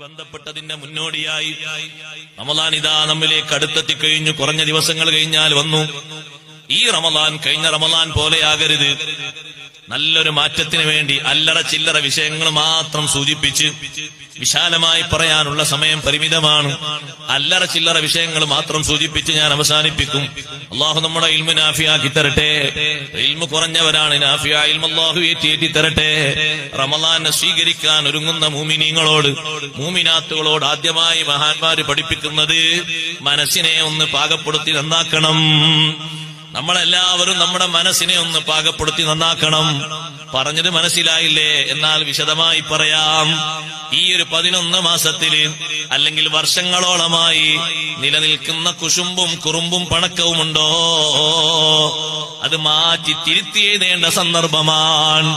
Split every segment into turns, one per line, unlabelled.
ബന്ധപ്പെട്ടതിന്റെ മുന്നോടിയായി റമദാൻ ഇതാ നമ്മിലേക്ക് അടുത്തെത്തി കഴിഞ്ഞു കുറഞ്ഞ ദിവസങ്ങൾ കഴിഞ്ഞാൽ വന്നു. ഈ റമദാൻ കഴിഞ്ഞ റമദാൻ പോലെയാകരുത് നല്ലൊരു മാറ്റത്തിന് വേണ്ടി അല്ലറ ചില്ലറ വിഷയങ്ങൾ മാത്രം സൂചിപ്പിച്ച് വിശാലമായി പറയാനുള്ള സമയം പരിമിതമാണ്. അല്ലറ ചില്ലറ വിഷയങ്ങൾ മാത്രം സൂചിപ്പിച്ച് ഞാൻ അവസാനിപ്പിക്കും. അള്ളാഹു നമ്മുടെ ഇൽമു നാഫിയാക്കി തരട്ടെ. ഇൽമു കുറഞ്ഞവരാണ് നാഫിയ ഇൽമ അള്ളാഹു ഏറ്റി തരട്ടെ. റമലാനെ സ്വീകരിക്കാൻ ഒരുങ്ങുന്ന മൂമിനീങ്ങളോട് മൂമിനാത്തുകളോട് ആദ്യമായി മഹാന്മാര് പഠിപ്പിക്കുന്നത് മനസ്സിനെ ഒന്ന് പാകപ്പെടുത്തി നന്നാക്കണം. നമ്മളെല്ലാവരും നമ്മുടെ മനസ്സിനെ ഒന്ന് പാകപ്പെടുത്തി നന്നാക്കണം. പറഞ്ഞത് മനസ്സിലായില്ലേ? എന്നാൽ വിശദമായി പറയാം. ഈ ഒരു പതിനൊന്ന് മാസത്തിൽ അല്ലെങ്കിൽ വർഷങ്ങളോളമായി നിലനിൽക്കുന്ന കുശുമ്പും കുറുമ്പും പണക്കവും ഉണ്ടോ അത് മാറ്റി തിരുത്തി എഴുതേണ്ട സന്ദർഭമാണ്.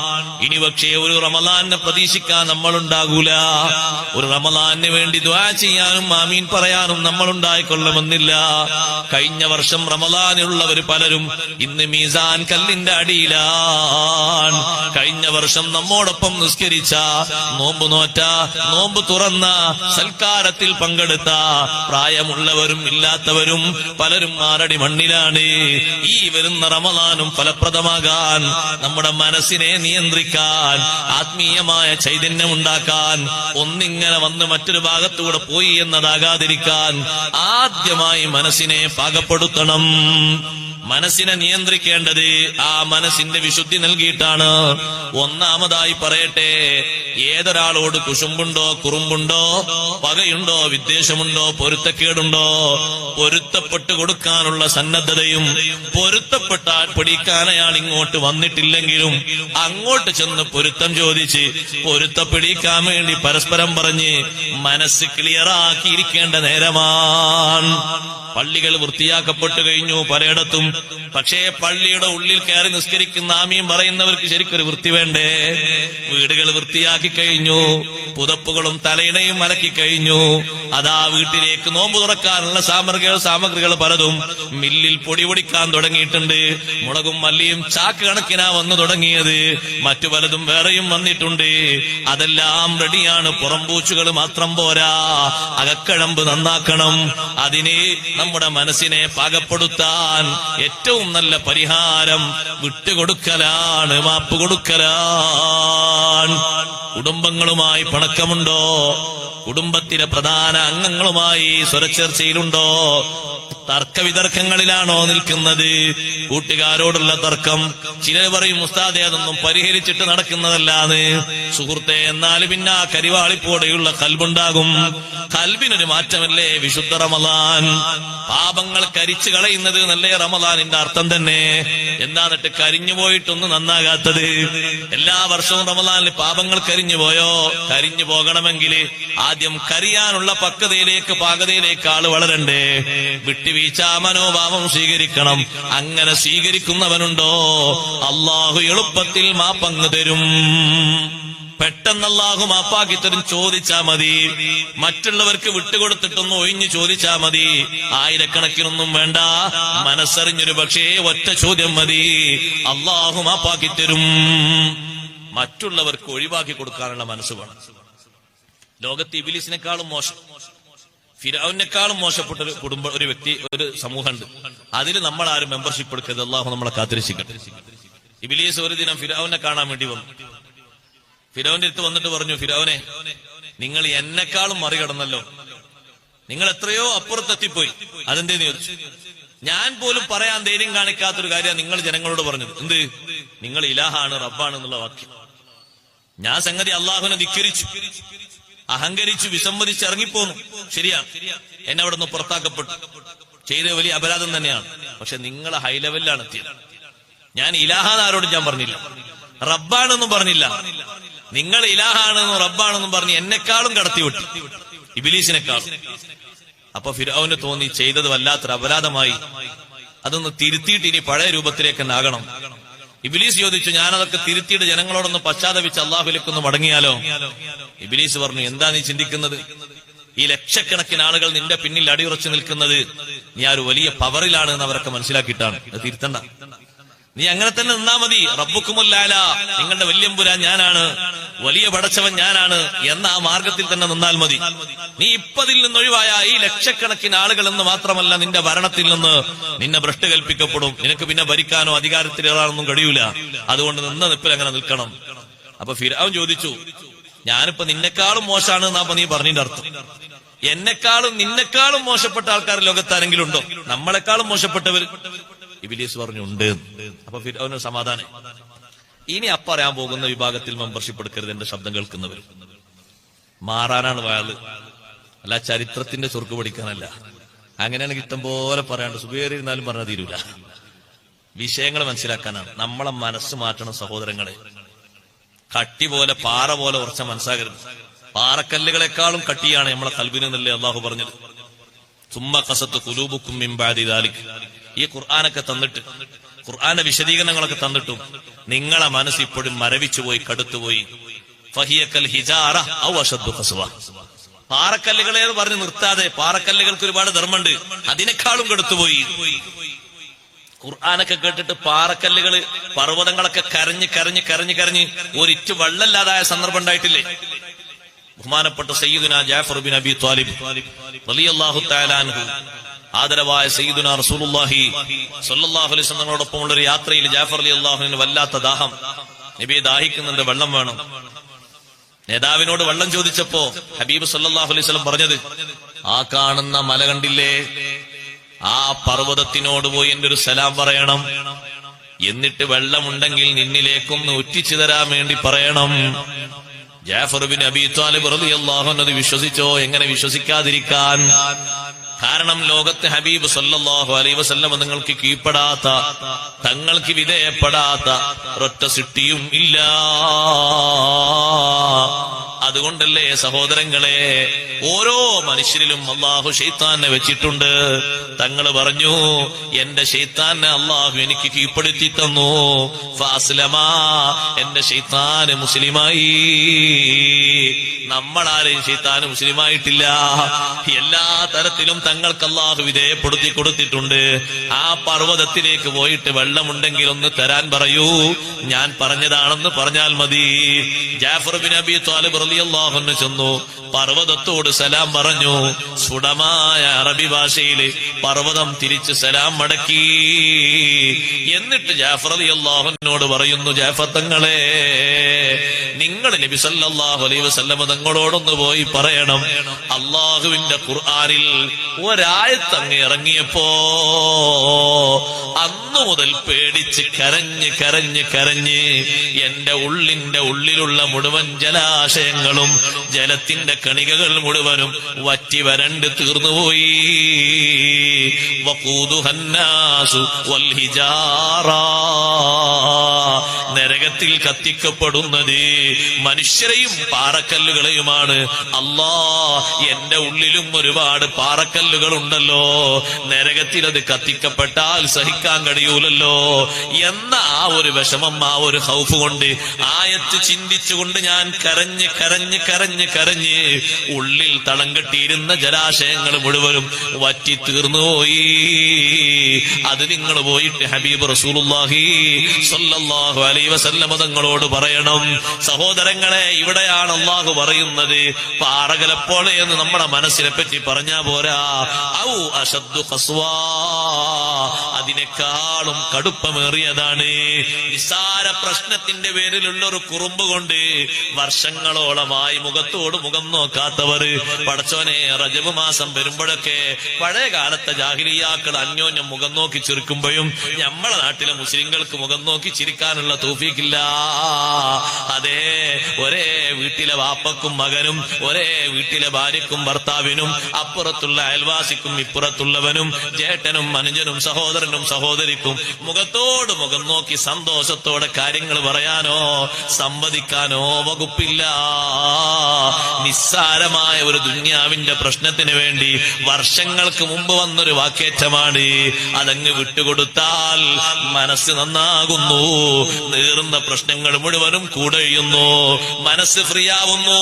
ഇനി പക്ഷേ ഒരു റമലാനെ പ്രതീക്ഷിക്കാൻ നമ്മളുണ്ടാകൂല. ഒരു റമലാന് വേണ്ടി ദ്വാ ചെയ്യാനും മാമീൻ പറയാനും നമ്മൾ ഉണ്ടായിക്കൊള്ളണമെന്നില്ല കഴിഞ്ഞ വർഷം റമലാനുള്ളവർ പലരും ഇന്ന് മീസാൻ കല്ലിന്റെ അടിയിലാണ്. കഴിഞ്ഞ വർഷം നമ്മോടൊപ്പം നിസ്കരിച്ച നോമ്പ് നോറ്റ നോമ്പ് തുറന്ന സൽക്കാരത്തിൽ പങ്കെടുത്ത പ്രായമുള്ളവരും ഇല്ലാത്തവരും പലരും ആരടി മണ്ണിലാണ്. ഈ വരുന്ന റമദാനും ഫലപ്രദമാകാൻ നമ്മുടെ മനസ്സിനെ നിയന്ത്രിക്കാൻ ആത്മീയമായ ചൈതന്യം ഉണ്ടാക്കാൻ ഒന്നിങ്ങനെ വന്ന് മറ്റൊരു ഭാഗത്തുകൂടെ പോയി എന്നതാകാതിരിക്കാൻ ആദ്യമായി മനസ്സിനെ പാകപ്പെടുത്തണം. മനസ്സിനെ നിയന്ത്രിക്കേണ്ടത് ആ മനസ്സിന്റെ വിശുദ്ധി നൽകിയിട്ടാണ്. ഒന്നാമതായി പറയട്ടെ ഏതൊരാളോട് കുശുമ്പുണ്ടോ കുറുമ്പുണ്ടോ പകയുണ്ടോ വിദ്വേഷമുണ്ടോ പൊരുത്തക്കേടുണ്ടോ പൊരുത്തപ്പെട്ട് കൊടുക്കാനുള്ള സന്നദ്ധതയും പൊരുത്തപ്പെട്ടാൽ പിടിക്കാൻ അയാൾ ഇങ്ങോട്ട് വന്നിട്ടില്ലെങ്കിലും അങ്ങോട്ട് ചെന്ന് പൊരുത്തം ചോദിച്ച് പൊരുത്തപ്പിടിക്കാൻ വേണ്ടി പരസ്പരം പറഞ്ഞ് മനസ്സ് ക്ലിയറാക്കിയിരിക്കേണ്ട നേരമാണ്. പള്ളികൾ വൃത്തിയാക്കപ്പെട്ടു കഴിഞ്ഞു പലയിടത്തും പക്ഷേ പള്ളിയുടെ ഉള്ളിൽ കയറി നിസ്കരിക്കുന്ന ആമീം പറയുന്നവർക്ക് ശരിക്കൊരു വൃത്തി വേണ്ടേ? വീടുകൾ വൃത്തിയാക്കി കഴിഞ്ഞു. പുതപ്പുകളും തലയിണയും മലക്കി കഴിഞ്ഞു. അതാ വീട്ടിലേക്ക് നോമ്പ് തുറക്കാനുള്ള സാമഗ്രികൾ സാമഗ്രികൾ പലതും. മില്ലിൽ പൊടി പൊടിക്കാൻ തുടങ്ങിയിട്ടുണ്ട്. മുളകും മല്ലിയും ചാക്ക് കണക്കിനാ വന്നു തുടങ്ങിയത്. മറ്റു പലതും വേറെയും വന്നിട്ടുണ്ട്. അതെല്ലാം റെഡിയാണ്. പുറംപൂച്ചുകൾ മാത്രം പോരാ. അകക്കഴമ്പ് നന്നാക്കണം. അതിന് നമ്മുടെ മനസ്സിനെ പാകപ്പെടുത്താൻ ഏറ്റവും നല്ല പരിഹാരം വിട്ടുകൊടുക്കലാണ് മാപ്പ് കൊടുക്കലാണ്. കുടുംബങ്ങളുമായി പണക്കമുണ്ടോ? കുടുംബത്തിലെ പ്രധാന അംഗങ്ങളുമായി സ്വരച്ചേർച്ചയിലുണ്ടോ? തർക്കവിതർക്കങ്ങളിലാണോ നിൽക്കുന്നത്? കൂട്ടുകാരോടുള്ള തർക്കം. ചിലർ പറയും ഉസ്താദെ അതൊന്നും പരിഹരിച്ചിട്ട് നടക്കുന്നതല്ലാന്ന്. സുഹൃത്തെ എന്നാൽ പിന്നെ ആ കരിവാളിപ്പോടെയുള്ള കൽബുണ്ടാകും. കൽബിനൊരു മാറ്റമല്ലേ? വിശുദ്ധ റമദാൻ. പാപങ്ങൾ കരിച്ചു കളയുന്നത് നല്ലേ റമദാനിന്റെ അർത്ഥം തന്നെ. എന്താന്നിട്ട് കരിഞ്ഞു പോയിട്ടൊന്നും നന്നാകാത്തത്? എല്ലാ വർഷവും റമദാനിൽ പാപങ്ങൾ കരിഞ്ഞു പോയോ? കരിഞ്ഞു പോകണമെങ്കിൽ ആദ്യം കരിയാനുള്ള പക്വതയിലേക്ക് പാകതയിലേക്ക് ആൾ വളരണ്ടേ? വിട്ടുവീഴ്ച മനോഭാവം സ്വീകരിക്കണം. അങ്ങനെ സ്വീകരിക്കുന്നവനുണ്ടോ? അള്ളാഹു എളുപ്പത്തിൽ മാപ്പങ്ങ് തരും. പെട്ടെന്ന് അള്ളാഹു മാപ്പാക്കി തരും ചോദിച്ചാ മതി. മറ്റുള്ളവർക്ക് വിട്ടുകൊടുത്തിട്ടൊന്നും ഒഴിഞ്ഞു ചോദിച്ചാ മതി. ആയിരക്കണക്കിനൊന്നും വേണ്ട. മനസ്സറിഞ്ഞൊരു പക്ഷേ ഒറ്റ ചോദ്യം മതി. അള്ളാഹു മാപ്പാക്കി തരും. മറ്റുള്ളവർക്ക് ഒഴിവാക്കി കൊടുക്കാനുള്ള മനസ്സ് വേണം. ലോകത്ത് ഇബിലിസിനേക്കാളും മോശം. ഫിരാവിനേക്കാളും മോശപ്പെട്ട ഒരു കുടുംബ ഒരു വ്യക്തി ഒരു സമൂഹമുണ്ട്. അതിൽ നമ്മൾ ആരും മെമ്പർഷിപ്പ് എടുക്കരുത്. അള്ളാഹു നമ്മളെ കാത്തിരക്ഷിക്കട്ടെ. ഇബിലീസ് ഒരു ദിനം ഫിരാവിനെ കാണാൻ വേണ്ടി വന്നു. ഫിരോവിന്റെ അടുത്ത് വന്നിട്ട് പറഞ്ഞു ഫിരാവിനെ നിങ്ങൾ എന്നെക്കാളും മറികടന്നല്ലോ. നിങ്ങൾ എത്രയോ അപ്പുറത്തെത്തിപ്പോയി. അതെന്തേന്ന് ചോദിച്ചു. ഞാൻ പോലും പറയാൻ ധൈര്യം കാണിക്കാത്തൊരു കാര്യം നിങ്ങൾ ജനങ്ങളോട് പറഞ്ഞത്. എന്ത്? നിങ്ങൾ ഇലാഹാണ് റബ്ബാണ് എന്നുള്ള വാക്യം. ഞാൻ സംഗതി അള്ളാഹുവിനെ ധിക്കരിച്ചു. അഹങ്കരിച്ചു വിസമ്മതിച്ച് ഇറങ്ങിപ്പോന്നു ശരിയാ. എന്നെ അവിടെ നിന്ന് പുറത്താക്കപ്പെട്ടു. ചെയ്ത വലിയ അപരാധം തന്നെയാണ്. പക്ഷെ നിങ്ങൾ ഹൈ ലെവലിലാണ് എത്തിയത്. ഞാൻ ഇലാഹാന്ന് ഞാൻ പറഞ്ഞില്ല. റബ്ബാണെന്നും പറഞ്ഞില്ല. നിങ്ങൾ ഇലാഹാണെന്നും റബ്ബാണെന്നും പറഞ്ഞ് എന്നെക്കാളും കടത്തിവിട്ടു ഇബിലീസിനെക്കാളും. അപ്പൊ ഫിരോവിന് തോന്നി ചെയ്തത് വല്ലാത്തൊരു അപരാധമായി അതൊന്ന് തിരുത്തിയിട്ട് ഇനി പഴയ രൂപത്തിലേക്ക് നാകണം ഇബിലീസ് ചോദിച്ചു ഞാനതൊക്കെ തിരുത്തിയിട്ട് ജനങ്ങളോടൊന്ന് പശ്ചാത്തപിച്ച് അള്ളാഹുലേക്കൊന്ന് മടങ്ങിയാലോ? ഇബിലീസ് പറഞ്ഞു എന്താ നീ ചിന്തിക്കുന്നത്? ഈ ലക്ഷക്കണക്കിന് ആളുകൾ നിന്റെ പിന്നിൽ അടിയുറച്ചു നിൽക്കുന്നത് നീ ആ ഒരു വലിയ പവറിലാണ് എന്ന് അവരൊക്കെ മനസ്സിലാക്കിയിട്ടാണ്. തിരുത്തണ്ട. നീ അങ്ങനെ തന്നെ നിന്നാ മതി. റബ്ബുക്കുമല്ലാല നിങ്ങളുടെ വല്യമ്പുരാൻ ഞാനാണ്. വലിയ പടച്ചവൻ ഞാനാണ് എന്ന ആ മാർഗത്തിൽ തന്നെ നിന്നാൽ മതി. നീ ഇപ്പതിൽ നിന്ന് ഒഴിവായ ഈ ലക്ഷക്കണക്കിന് ആളുകൾ എന്ന് മാത്രമല്ല നിന്റെ ഭരണത്തിൽ നിന്ന് നിന്നെ ഭ്രഷ്ട് കൽപ്പിക്കപ്പെടും. നിനക്ക് പിന്നെ ഭരിക്കാനോ അധികാരത്തിലേറാനൊന്നും കഴിയൂല. അതുകൊണ്ട് നിന്ന നിപ്പിൽ അങ്ങനെ നിൽക്കണം. അപ്പൊ ഫിരാവൻ ചോദിച്ചു ഞാനിപ്പോ നിന്നെക്കാളും മോശമാണ് എന്നാ നീ പറഞ്ഞതിന്റെ അർത്ഥം? എന്നെക്കാളും നിന്നെക്കാളും മോശപ്പെട്ട ആൾക്കാർ ലോകത്താരെങ്കിലും ഉണ്ടോ? നമ്മളെക്കാളും മോശപ്പെട്ടവർ ഇബിലീസ് പറഞ്ഞു ഉണ്ട് അപ്പൊ ഫിരൗന് സമാധാനം. ഇനി അപ്പറയാൻ പോകുന്ന വിഭാഗത്തിൽ മെമ്പർഷിപ്പ് എടുക്കരുത് എന്റെ ശബ്ദം കേൾക്കുന്നവർ. മാറാനാണ് വയാൾ അല്ല ചരിത്രത്തിന്റെ ചുർക്ക് പഠിക്കാനല്ല. അങ്ങനെയാണെങ്കിൽ ഇഷ്ടം പോലെ പറയാണ്ട് സുഖേറിയിരുന്നാലും പറഞ്ഞാൽ തീരൂല. വിഷയങ്ങൾ മനസ്സിലാക്കാനാണ്. നമ്മളെ മനസ്സ് മാറ്റണം സഹോദരങ്ങളെ. കട്ടി പോലെ പാറ പോലെ ഉറച്ച മനസ്സാകരുത്. പാറക്കല്ലുകളെക്കാളും കട്ടിയാണ് നമ്മളെ കൽബിനെന്നല്ലേ അള്ളാഹു പറഞ്ഞത്. കസത്ത് കുലൂബുക്കും മിമ്പാതി ദാലിക്. ഈ ഖുർആാനൊക്കെ തന്നിട്ട് ഖുർആാന്റെ വിശദീകരണങ്ങളൊക്കെ തന്നിട്ടും നിങ്ങളെ മനസ്സ് ഇപ്പോഴും മരവിച്ചുപോയി കടുത്തുപോയി. ഫഹിയക്കൽ ഹിജാറ പാറക്കല്ലുകളെ പറഞ്ഞ് നിർത്താതെ പാറക്കല്ലുകൾക്ക് ഒരുപാട് ധർമ്മമുണ്ട്. അതിനേക്കാളും കടുത്തുപോയി. ഖുർആാനൊക്കെ കേട്ടിട്ട് പാറക്കല്ലുകൾ പർവതങ്ങളൊക്കെ കരഞ്ഞ് കരഞ്ഞ് കരഞ്ഞ് കരഞ്ഞ് ഒരിറ്റ് വള്ളല്ലാതായ സന്ദർഭം ഉണ്ടായിട്ടില്ലേ? ബഹുമാനപ്പെട്ട സയ്യിദുന ജാഫർ ബിൻ അബി ത്വാലിബ് റളിയല്ലാഹു തആല അൻഹു. ആദരവായ സയ്യിദുന റസൂലുള്ളാഹി സ്വല്ലല്ലാഹു അലൈഹി വസല്ലം തങ്ങളോടൊപ്പമുള്ള ഒരു യാത്രയിൽ ജാഫർ അലി അള്ളാഹുവിന് വല്ലാത്ത ദാഹം. നബി ദാഹിക്കുന്നുണ്ട് വെള്ളം വേണം. നേതാവിനോട് വെള്ളം ചോദിച്ചപ്പോ ഹബീബ് സല്ലാഹു അലൈഹി വസല്ലം പറഞ്ഞത് ആ കാണുന്ന മല കണ്ടില്ലേ? ആ പർവതത്തിനോട് പോയി എന്റെ ഒരു സലാം പറയണം. എന്നിട്ട് വെള്ളമുണ്ടെങ്കിൽ നിന്നിലേക്കൊന്ന് ഒറ്റിച്ചു തരാൻ വേണ്ടി പറയണം. വിശ്വസിച്ചോ? എങ്ങനെ വിശ്വസിക്കാതിരിക്കാൻ? കാരണം ലോകത്തെ ഹബീബ് സല്ലാഹു അലൈ വസല്ലം നിങ്ങൾക്ക് കീഴ്പ്പെടാത്ത തങ്ങൾക്ക് വിധേയപ്പെടാത്ത ഒരൊറ്റ സിട്ടിയും ഇല്ല. അതുകൊണ്ടല്ലേ സഹോദരങ്ങളെ ഓരോ മനുഷ്യരിലും അള്ളാഹു ഷെയ്ത്താനെ വെച്ചിട്ടുണ്ട്. തങ്ങൾ പറഞ്ഞു എന്റെ ഷെയ്ത്താനെ അള്ളാഹു എനിക്ക് കീഴ്പ്പെടുത്തി തന്നു. ഫാസ്ലമാ എന്റെ ഷെയ്ത്താന് മുസ്ലിമായി. നമ്മളാരെയും ഷെയ്ത്താന് മുസ്ലിമായിട്ടില്ല. എല്ലാ തരത്തിലും തങ്ങൾക്ക് അള്ളാഹു വിധേയപ്പെടുത്തി കൊടുത്തിട്ടുണ്ട്. ആ പർവതത്തിലേക്ക് പോയിട്ട് വെള്ളമുണ്ടെങ്കിൽ ഒന്ന് തരാൻ പറയൂ. ഞാൻ പറഞ്ഞതാണെന്ന് പറഞ്ഞാൽ മതി. ജാഫർ ബിൻ അബി താലിബ് റളിയല്ലാഹു അൻഹു ചെന്നു. പർവതത്തോട് സലാം പറഞ്ഞു. സുടമായ അറബി ഭാഷയിൽ പർവതം തിരിച്ച് സലാം മടക്കി. എന്നിട്ട് ജാഫർ അലി അള്ളാഹുനോട് പറയുന്നു ജാഫർ തങ്ങളെ നിങ്ങൾ സല്ലല്ലാഹു അലൈഹി വസല്ലമ തങ്ങളോടൊന്ന് പോയി പറയണം. അള്ളാഹുവിന്റെ ഖുർആനിൽ ഒരായത്ത് അങ്ങ് ഇറങ്ങിയപ്പോ അന്നു മുതൽ പേടിച്ച് കരഞ്ഞ് കരഞ്ഞ് കരഞ്ഞ് എന്റെ ഉള്ളിന്റെ ഉള്ളിലുള്ള മുഴുവൻ ജലാശയങ്ങളും ജലത്തിന്റെ കണികകൾ മുഴുവനും വറ്റി വരണ്ട് തീർന്നുപോയി. നരകത്തിൽ കത്തിക്കപ്പെടുന്നത് മനുഷ്യരെയും പാറക്കല്ലുകളെയുമാണ്. അല്ലാ എന്റെ ഉള്ളിലും ഒരുപാട് പാറക്കല്ലുകൾ ഉണ്ടല്ലോ നരകത്തിൽ അത് കത്തിക്കപ്പെട്ടാൽ സഹിക്കാൻ കഴിയൂലല്ലോ. എന്ന ആ ഒരു വിഷമം ആ ഒരു ഹൗഫ് കൊണ്ട് ആയത്ത് ചിന്തിച്ചുകൊണ്ട് ഞാൻ കരഞ്ഞ് കരഞ്ഞ് കരഞ്ഞ് കരഞ്ഞ് ഉള്ളിൽ തളം കെട്ടിയിരുന്ന ജലാശയങ്ങൾ മുഴുവനും വറ്റി തീർന്നുപോയി അത് നിങ്ങൾ പോയിട്ട് ഹബീബ് റസൂലുള്ളാഹി സല്ലല്ലാഹു അലൈഹി വസല്ലമ തങ്ങളോട് പറയണം. സഹോദരങ്ങളെ ഇവിടെയാണ് അള്ളാഹു പറയുന്നത്. പാറകളെ പോലെ എന്ന് നമ്മുടെ മനസ്സിനെ പറ്റി പറഞ്ഞാ പോരാ. ഔ അശദ്ദു ഖസ്വാ അതിനേക്കാളും കടുപ്പമേറിയതാണ്. നിസ്സാര പ്രശ്നത്തിന്റെ പേരിലുള്ള ഒരു കുറുമ്പ് കൊണ്ട് വർഷങ്ങളോളമായി മുഖത്തോട് മുഖം നോക്കാത്തവർ പടച്ചോനെ റജബ് മാസം വരുമ്പോഴൊക്കെ പഴയ കാലത്തെ ജാഹിരിയാക്കൾ അന്യോന്യം മുഖം നോക്കി ചിരിക്കുമ്പോഴും ഞമ്മളെ നാട്ടിലെ മുസ്ലിങ്ങൾക്ക് മുഖം നോക്കി ചിരിക്കാനുള്ള തൂഫിക്കില്ല അതെ ഒരേ വീട്ടിലെ വാപ്പക്കും മകനും ഒരേ വീട്ടിലെ ഭാര്യക്കും ഭർത്താവിനും അപ്പുറത്തുള്ള അയൽവാസിക്കും ഇപ്പുറത്തുള്ളവനും ചേട്ടനും അനുജനും സഹോദരനും സഹോദരിക്കും മുഖത്തോട് മുഖം നോക്കി സന്തോഷത്തോടെ കാര്യങ്ങൾ പറയാനോ സംവദിക്കാനോ വകുപ്പില്ല. നിസ്സാരമായ ഒരു ദുന്യാവിന്റെ പ്രശ്നത്തിന് വേണ്ടി വർഷങ്ങൾക്ക് മുമ്പ് വന്നൊരു വാക്കേറ്റമാണ്. അതങ്ങ് വിട്ടുകൊടുത്താൽ മനസ്സ് നന്നാകുന്നു. നീറുന്ന പ്രശ്നങ്ങൾ മുഴുവനും കൂടെയുന്നു മനസ്സ് ഫ്രീ ആവുന്നു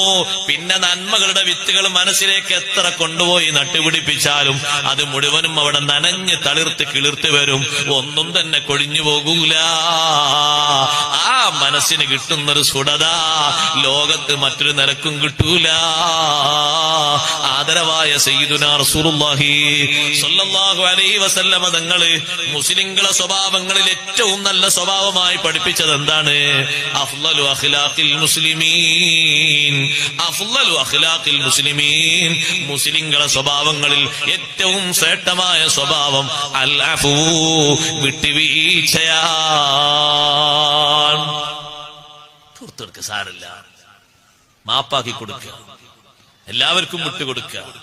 പിന്നെ നന്മകളുടെ വിത്തുകൾ മനസ്സിലേക്ക് എത്ര കൊണ്ടുപോയി നട്ടുപിടിപ്പിച്ചാലും അത് മുഴുവനും അവിടെ നനഞ്ഞ് തളിർത്ത് കിളിർത്ത് വരും. ഒന്നും തന്നെ കൊഴിഞ്ഞു പോകൂല. ആ മനസ്സിന് കിട്ടുന്നൊരു സുടത ലോകത്ത് മറ്റൊരു നിലക്കും കിട്ടൂല. ആദരവായ വസല്ലമ തങ്ങൾ മുസ്ലിങ്ങളെ സ്വഭാവങ്ങളിൽ ഏറ്റവും നല്ല സ്വഭാവമായി പഠിപ്പിച്ചത് എന്താണ്? അഖിലാഖിൽ മുസ്ലിമീൻ. അഖിലാഖിൽ മുസ്ലിമീൻ. മുസ്ലിങ്ങളെ സ്വഭാവങ്ങളിൽ ഏറ്റവും ശ്രേഷ്ഠമായ സ്വഭാവം അൽ അഫൂ വിട്ടുവീഴ്ചയാണ് സാരല്ല മാപ്പാക്കി കൊടുക്കുക. എല്ലാവർക്കും വിട്ടുകൊടുക്കുക.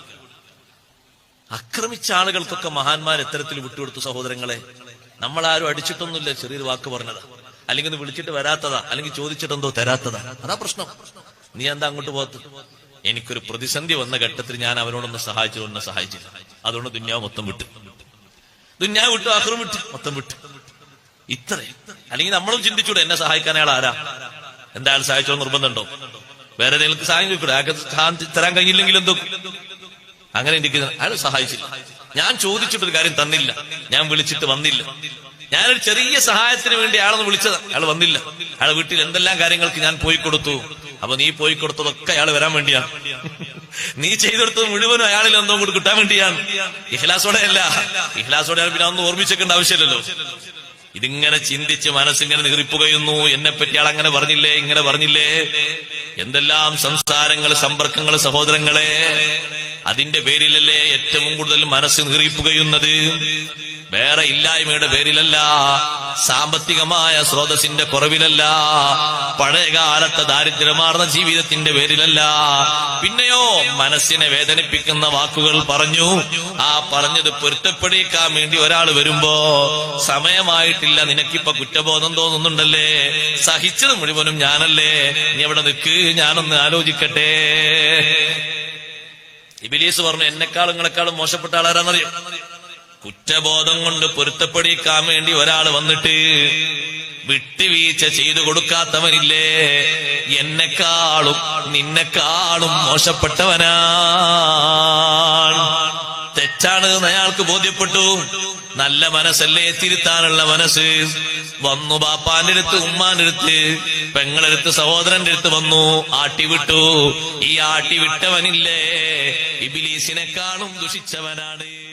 ആക്രമിച്ച ആളുകൾക്കൊക്കെ മഹാന്മാർ എത്തരത്തിൽ വിട്ടുകൊടുത്തു സഹോദരങ്ങളെ. നമ്മൾ ആരും അടിച്ചിട്ടൊന്നുമില്ല ചെറിയൊരു വാക്ക് പറഞ്ഞതാ. അല്ലെങ്കിൽ വിളിച്ചിട്ട് വരാത്തതാ അല്ലെങ്കിൽ ചോദിച്ചിട്ടെന്തോ തരാത്തതാ. അതാ പ്രശ്നം. നീ എന്താ അങ്ങോട്ട് പോകത്ത് എനിക്കൊരു പ്രതിസന്ധി വന്ന ഘട്ടത്തിൽ ഞാൻ അവനോടൊന്ന് സഹായിച്ചു ഒന്ന് സഹായിച്ചില്ല. അതുകൊണ്ട് ദുന്യാവ് മൊത്തം വിട്ടു. ദുന്യാവ് വിട്ടു ആഹ്റും വിട്ടു മൊത്തം വിട്ടു. ഇത്രയും. അല്ലെങ്കിൽ നമ്മളും ചിന്തിച്ചൂടെ എന്നെ സഹായിക്കാൻ അയാൾ ആരാ? എന്താ അയാൾ സഹായിച്ചോ നിർബന്ധമുണ്ടോ? വേറെ നിങ്ങൾക്ക് സഹായം ചോദിക്കൂടെ? അയാൾക്ക് തരാൻ കഴിഞ്ഞില്ലെങ്കിൽ എന്തോ. അങ്ങനെ എനിക്ക് അയാൾ സഹായിച്ചില്ല. ഞാൻ ചോദിച്ചിട്ടൊരു കാര്യം തന്നില്ല. ഞാൻ വിളിച്ചിട്ട് വന്നില്ല. ഞാനൊരു ചെറിയ സഹായത്തിന് വേണ്ടി അയാളൊന്ന് വിളിച്ചത്. അയാൾ വന്നില്ല. അയാൾ വീട്ടിൽ എന്തെല്ലാം കാര്യങ്ങൾക്ക് ഞാൻ പോയി കൊടുത്തു. അപ്പൊ നീ പോയി കൊടുത്തതൊക്കെ അയാൾ വരാൻ വേണ്ടിയാണ്. നീ ചെയ്തെടുത്തത് മുഴുവനും അയാളിൽ എന്തോ കൂടി കിട്ടാൻ വേണ്ടിയാണ്. ഇഹ്ലാസോടെ അല്ല ഇഹ്ലാസോടെ പിന്നെ ഒന്നും ഓർമ്മിച്ചേക്കേണ്ട ആവശ്യമില്ലല്ലോ. ഇതിങ്ങനെ ചിന്തിച്ച് മനസ്സിങ്ങനെ നീറിപ്പുകയുന്നു എന്നെ പറ്റി ആൾ അങ്ങനെ പറഞ്ഞില്ലേ? ഇങ്ങനെ പറഞ്ഞില്ലേ? എന്തെല്ലാം സംസാരങ്ങൾ സമ്പർക്കങ്ങൾ സഹോദരങ്ങളെ? അതിന്റെ പേരിലല്ലേ ഏറ്റവും കൂടുതൽ മനസ്സ് നീറിപ്പുകയുന്നത് വേറെ ഇല്ലായ്മയുടെ പേരിലല്ല സാമ്പത്തികമായ സ്രോതസ്സിന്റെ കുറവിലല്ല പഴയകാലത്തെ ദാരിദ്ര്യമാർന്ന ജീവിതത്തിന്റെ പേരിലല്ല. പിന്നെയോ മനസ്സിനെ വേദനിപ്പിക്കുന്ന വാക്കുകൾ പറഞ്ഞു ആ പറഞ്ഞത് പൊരുത്തപ്പെടിക്കാൻ വേണ്ടി ഒരാൾ വരുമ്പോ സമയമായിട്ടില്ല നിനക്കിപ്പൊ കുറ്റബോധം തോന്നുന്നുണ്ടല്ലേ? സഹിച്ചത് മുഴുവനും ഞാനല്ലേ? നീ അവിടെ നിൽക്ക്? ഞാനൊന്ന് ആലോചിക്കട്ടെ. ഇബിലീസ് പറഞ്ഞു എന്നെക്കാളും നിങ്ങളെക്കാളും മോശപ്പെട്ട ആളാരാന്നറിയോ? കുറ്റബോധം കൊണ്ട് പൊരുത്തപ്പെടിക്കാൻ വേണ്ടി ഒരാൾ വന്നിട്ട് വിട്ടുവീഴ്ച ചെയ്തു കൊടുക്കാത്തവനില്ലേ? എന്നെക്കാളും നിന്നെക്കാളും മോശപ്പെട്ടവനാണ്. തെറ്റാണ് അയാൾക്ക് ബോധ്യപ്പെട്ടു. നല്ല മനസ്സല്ലേ തിരുത്താനുള്ള മനസ്സ്? വന്നു ബാപ്പാന്റെ അടുത്ത് ഉമ്മാന്റെ അടുത്ത് പെങ്ങളെടുത്ത് സഹോദരന്റെ അടുത്ത് വന്നു. ആട്ടിവിട്ടു ഈ ആട്ടിവിട്ടവനില്ലേ ഇബിലീസിനെക്കാളും ദുഷിച്ചവനാണ്.